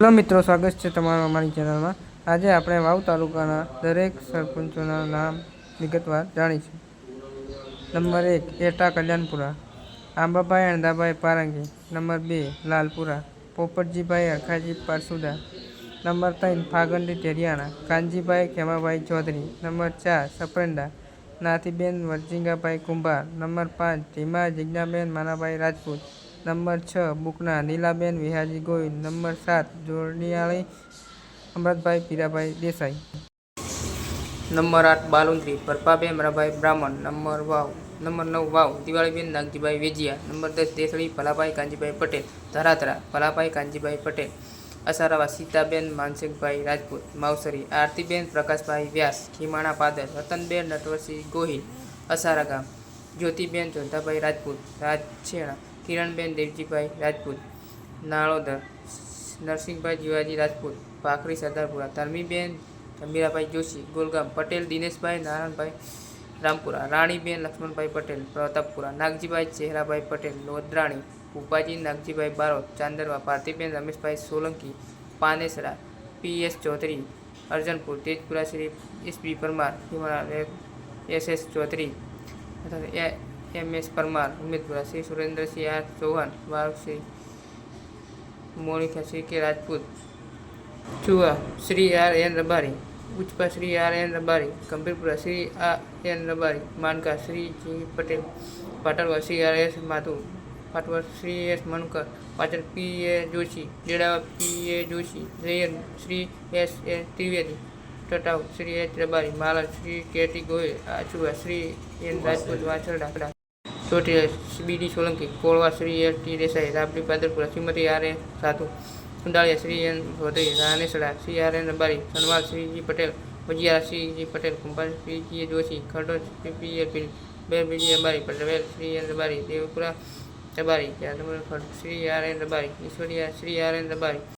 hello મિત્રો સ્વાગત છે તમારું અમારી ચેનલમાં આજે આપણે વાવ તાલુકાના દરેક સરપંચોના નામ વિગતવાર જાણીશું નંબર એક એટા કલ્યાણપુરા આંબાભાઈ અણદાભાઈ પારંગી નંબર બે લાલપુરા પોપટજીભાઈ અખાજી પારસુદા નંબર ત્રણ ફાગંડી તેરિયાણા કાનજીભાઈ ખેમાભાઈ ચૌધરી નંબર ચાર સપરંડા નાથીબેન વરજિંગાભાઈ કુંભાર નંબર પાંચ ધીમા જિજ્ઞાબેન માનાભાઈ રાજપૂત નંબર છ બુકના નીલાબેન વિહાજી ગોહિલ નંબર સાત જોડણીયાળી અમૃતભાઈ પીરાભાઈ દેસાઈ નંબર આઠ બાલુંદ્રી પરપાબેન મરાભાઈ બ્રાહ્મણ નંબર વાવ નંબર નવ વાવ દિવાળીબેન નાગજીભાઈ વેજિયા નંબર દસ દેસળી ભલાભાઈ કાંજીભાઈ પટેલ ધરાતરા ભલાભાઈ કાંજીભાઈ પટેલ અસારાવા સીતાબેન માનસિકભાઈ રાજપૂત માવસરી આરતીબેન પ્રકાશભાઈ વ્યાસ ખીમાણા પાદર રતનબેન નટવરસિંહ ગોહિલ અસારા ગામ Jyotiben Jodhabhai Rajput Rajchhena Kiranben Devjibhai Rajput Nalodar Narsinhbhai Jivaji Rajput Bhakhari Sardarpura Dharmiben Jamirabhai Joshi Golgam Patel Dineshbhai Narayanbhai Rampura Raniben Laxmanbhai Patel Pratappura Nagjibhai Chaherabhai Patel Lodrani Upaji Nagjibhai Barot Chandarva Parthiben Rameshbhai Solanki Panesara P S Chaudhary Arjanpur Tejpura Shri SP Parmar S S Chaudhary M S Parmar Umedpura Shri Surendrasinh R Chauhan Shri Monika Shri K Rajput Chuva Shri R N Rabari Uchpa Shri R N Rabari Gambhirpura Shri આ N Rabari Manka Shri G Patel Patanva Shri R S માથુ Patva Shri S Mankar Patan P A Joshi Jedava P A Joshi Jayan Shri S A Trivedi Tatav Shri H Rabari Mala Shri KT Goyal Achuva Shri N Rajput વાછરડા Chotila BD Solanki Kolva Shri L T Desai Rabdi Padarpura Shrimati R A Sadhu Kundaliya Shri N Bhodri રાનેસડા Shri R N Ambari Sanwal Shriji Patel Bhajiya Shriji Patel Kumbhar Shriji Joshi ખરડોજ P A P બે બીજી Ambari Patel Shri N Rabari Devpura Rabari Shri R N Rabari Ishwariya Shri R N Rabari